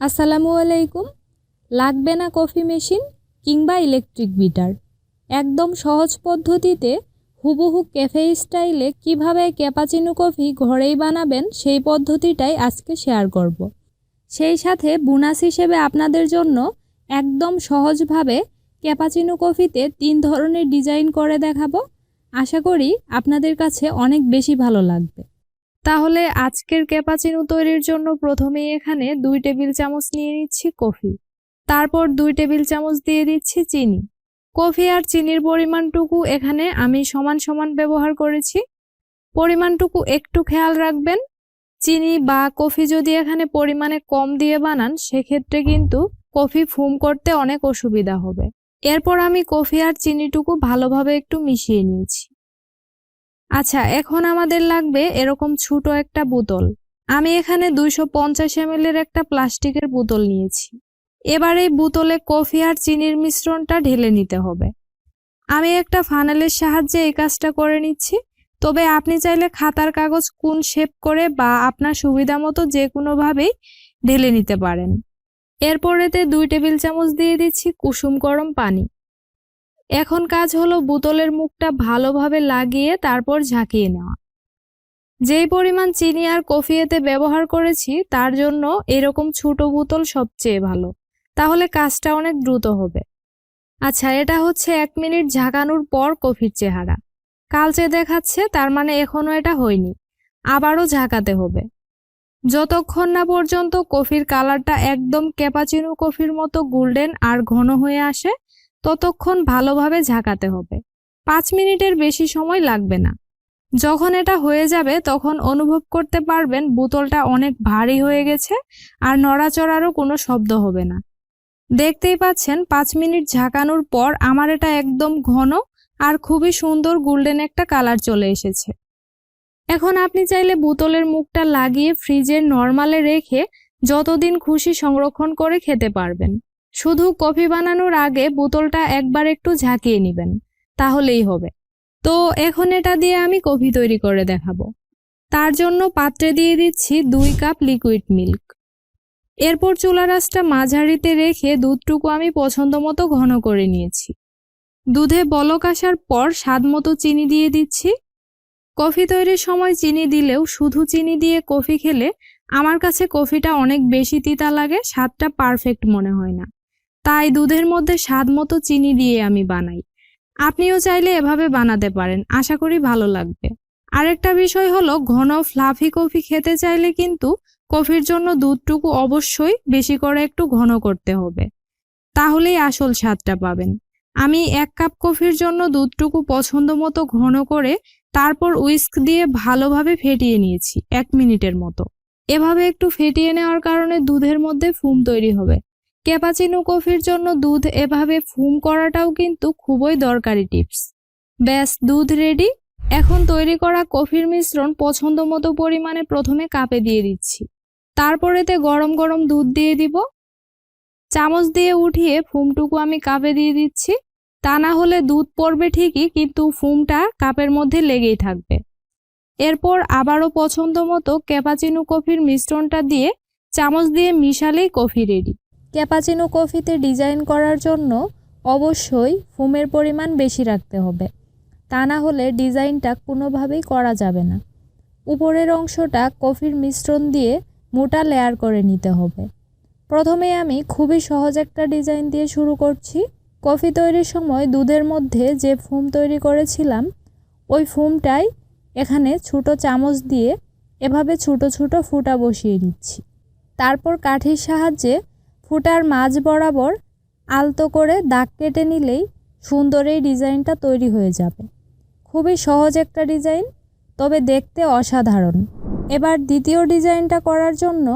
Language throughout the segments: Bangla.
আসসালামু আলাইকুম। লাগবে না কফি মেশিন কিংবা ইলেকট্রিক বিটার একদম সহজ পদ্ধতিতে হুবহু ক্যাফে স্টাইলে কীভাবে ক্যাপাচিনো কফি ঘরেই বানাবেন সেই পদ্ধতিটাই আজকে শেয়ার করব। সেই সাথে বোনাস হিসেবে আপনাদের জন্য একদম সহজভাবে ক্যাপাচিনো কফিতে তিন ধরনের ডিজাইন করে দেখাবো। আশা করি আপনাদের কাছে অনেক বেশি ভালো লাগবে। তাহলে আজকের ক্যাপাচিনো তৈরির জন্য প্রথমেই এখানে দুই টেবিল চামচ নিয়ে নিচ্ছি কফি। তারপর দুই টেবিল চামচ দিয়ে দিচ্ছি চিনি। কফি আর চিনির পরিমাণটুকু এখানে আমি সমান সমান ব্যবহার করেছি। পরিমাণটুকু একটু খেয়াল রাখবেন। চিনি বা কফি যদি এখানে পরিমাণে কম দিয়ে বানান, সেক্ষেত্রে কিন্তু কফি ফুম করতে অনেক অসুবিধা হবে। এরপর আমি কফি আর চিনিটুকু ভালোভাবে একটু মিশিয়ে নিয়েছি। আচ্ছা এখন আমাদের লাগবে এরকম ছোট একটা বোতল। আমি এখানে দুইশো পঞ্চাশ এর একটা প্লাস্টিকের বোতল নিয়েছি। এবার এই বোতলে কফি আর চিনির মিশ্রণটা ঢেলে নিতে হবে। আমি একটা ফানেলের সাহায্যে এই কাজটা করে নিচ্ছি। তবে আপনি চাইলে খাতার কাগজ, কোন শেপ করে বা আপনার সুবিধা মতো যে কোনোভাবেই ঢেলে নিতে পারেন। এরপরেতে দুই টেবিল চামচ দিয়ে দিচ্ছি কুসুম গরম পানি। এখন কাজ হলো বোতলের মুখটা ভালোভাবে লাগিয়ে তারপর ঝাঁকিয়ে নেওয়া। যেই পরিমাণ চিনি আর কফি এতে ব্যবহার করেছি, তার জন্য এরকম ছোট বোতল সবচেয়ে ভালো। তাহলে কাজটা অনেক দ্রুত হবে। আচ্ছা এটা হচ্ছে এক মিনিট ঝাঁকানোর পর কফির চেহারা। কালচে দেখাচ্ছে, তার মানে এখনও এটা হয়নি। আবারও ঝাঁকাতে হবে। যতক্ষণ না পর্যন্ত কফির কালারটা একদম ক্যাপাচিনো কফির মতো গোল্ডেন আর ঘন হয়ে আসে ততক্ষণ ভালোভাবে ঝাঁকাতে হবে। পাঁচ মিনিটের বেশি সময় লাগবে না। যখন এটা হয়ে যাবে, তখন অনুভব করতে পারবেন বোতলটা অনেক ভারী হয়ে গেছে আর নড়াচড়ারও কোনো শব্দ হবে না। দেখতেই পাচ্ছেন, পাঁচ মিনিট ঝাঁকানোর পর আমার এটা একদম ঘন আর খুবই সুন্দর গোল্ডেন একটা কালার চলে এসেছে। এখন আপনি চাইলে বোতলের মুখটা লাগিয়ে ফ্রিজের নর্মালে রেখে যতদিন খুশি সংরক্ষণ করে খেতে পারবেন। শুধু কফি বানানোর আগে বোতলটা একবার একটু ঝাঁকিয়ে নেবেন, তাহলেই হবে। তো এখন এটা দিয়ে আমি কফি তৈরি করে দেখাবো। তার জন্য পাত্রে দিয়ে দিচ্ছি দুই কাপ লিকুইড মিল্ক এরপর চুলা রাসটা মাঝারিতে রেখে দুধটুকু আমি পছন্দ মতো ঘন করে নিয়েছি। দুধে বলক আসার পর স্বাদ মতো চিনি দিয়ে দিচ্ছি। কফি তৈরির সময় চিনি দিলেও শুধু চিনি দিয়ে কফি খেলে আমার কাছে কফিটা অনেক বেশি তিতা লাগে, স্বাদটা পারফেক্ট মনে হয় না। তাই দুধের মধ্যে স্বাদ মতো চিনি দিয়ে আমি বানাই। আপনিও চাইলে এভাবে বানাতে পারেন, আশা করি ভালো লাগবে। আরেকটা বিষয় হলো, ঘন ফ্লাফি কফি খেতে চাইলে কিন্তু কফির জন্য দুধটুকু অবশ্যই বেশি করে একটু ঘন করতে হবে। তাহলেই আসল স্বাদটা পাবেন। আমি এক কাপ কফির জন্য দুধটুকু পছন্দ মতো ঘন করে তারপর উইস্ক দিয়ে ভালোভাবে ফেটিয়ে নিয়েছি, এক মিনিটের মতো। এভাবে একটু ফেটিয়ে নেওয়ার কারণে দুধের মধ্যে ফুম তৈরি হবে। ক্যাপাচিনো কফির জন্য দুধ এভাবে ফুম করাটাও কিন্তু খুবই দরকারি টিপস। ব্যাস, দুধ রেডি এখন তৈরি করা কফির মিশ্রণ পছন্দ মতো পরিমাণে প্রথমে কাপে দিয়ে দিচ্ছি। তারপরেতে গরম গরম দুধ দিয়ে দিব। চামচ দিয়ে উঠিয়ে ফুমটুকু আমি কাপে দিয়ে দিচ্ছি। তা না হলে দুধ পড়বে ঠিকই, কিন্তু ফুমটা কাপের মধ্যে লেগেই থাকবে। এরপর আবারও পছন্দ মতো ক্যাপাচিনো কফির মিশ্রণটা দিয়ে চামচ দিয়ে মিশালেই কফি রেডি ক্যাপাচিনো কফিতে ডিজাইন করার জন্য অবশ্যই ফুমের পরিমাণ বেশি রাখতে হবে। তা না হলে ডিজাইনটা কোনোভাবেই করা যাবে না। উপরের অংশটা কফির মিশ্রণ দিয়ে মোটা লেয়ার করে নিতে হবে। প্রথমে আমি খুবই সহজ একটা ডিজাইন দিয়ে শুরু করছি। কফি তৈরির সময় দুধের মধ্যে যে ফুম তৈরি করেছিলাম, ওই ফুমটাই এখানে ছোট চামচ দিয়ে এভাবে ছোট ছোট ফুটা বসিয়ে দিচ্ছি। তারপর কাঠির সাহায্যে ফুটার মাঝ বরাবর আলতো করে দাগ কেটে নিলেই সুন্দর এই ডিজাইনটা তৈরি হয়ে যাবে। খুবই সহজ একটা ডিজাইন, তবে দেখতে অসাধারণ। এবার দ্বিতীয় ডিজাইনটা করার জন্য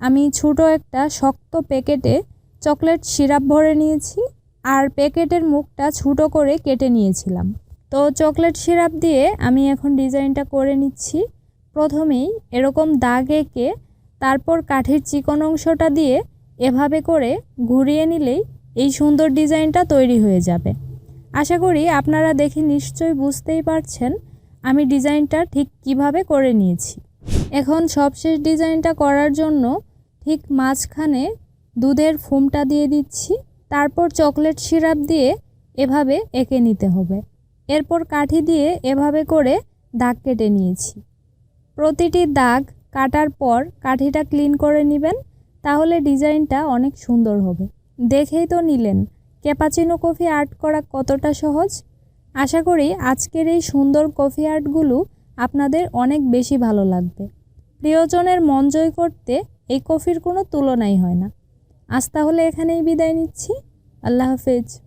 আমি ছোট একটা শক্ত প্যাকেটে চকলেট সিরাপ ভরে নিয়েছি আর প্যাকেটের মুখটা ছোটো করে কেটে নিয়েছিলাম। তো চকলেট সিরাপ দিয়ে আমি এখন ডিজাইনটা করে নিচ্ছি। প্রথমেই এরকম দাগ এঁকে তারপর কাঠির চিকন অংশটা দিয়ে এভাবে করে ঘুরিয়ে নিলেই এই সুন্দর ডিজাইনটা তৈরি হয়ে যাবে। আশা করি আপনারা দেখে নিশ্চয়ই বুঝতেই পারছেন আমি ডিজাইনটা ঠিক কীভাবে করে নিয়েছি। এখন সবশেষ ডিজাইনটা করার জন্য ঠিক মাঝখানে দুধের ফুমটা দিয়ে দিচ্ছি, তারপর চকলেট সিরাপ দিয়ে এভাবে এঁকে নিতে হবে। এরপর কাঠি দিয়ে এভাবে করে দাগ কেটে নিয়েছি। প্রতিটি দাগ কাটার পর কাঠিটা ক্লিন করে নেবেন। তাহলে ডিজাইনটা অনেক সুন্দর হবে। দেখেই তো নিলেন, ক্যাপাচিনো কফি আর্ট করা কতটা সহজ? আশা করি আজকের এই সুন্দর কফি আর্টগুলো আপনাদের অনেক বেশি ভালো লাগবে। প্রিয়জনের মন জয় করতে এই কফির কোনো তুলনাই হয় না। আজ তাহলে এখানেই বিদায় নিচ্ছি। আল্লাহ হাফেজ।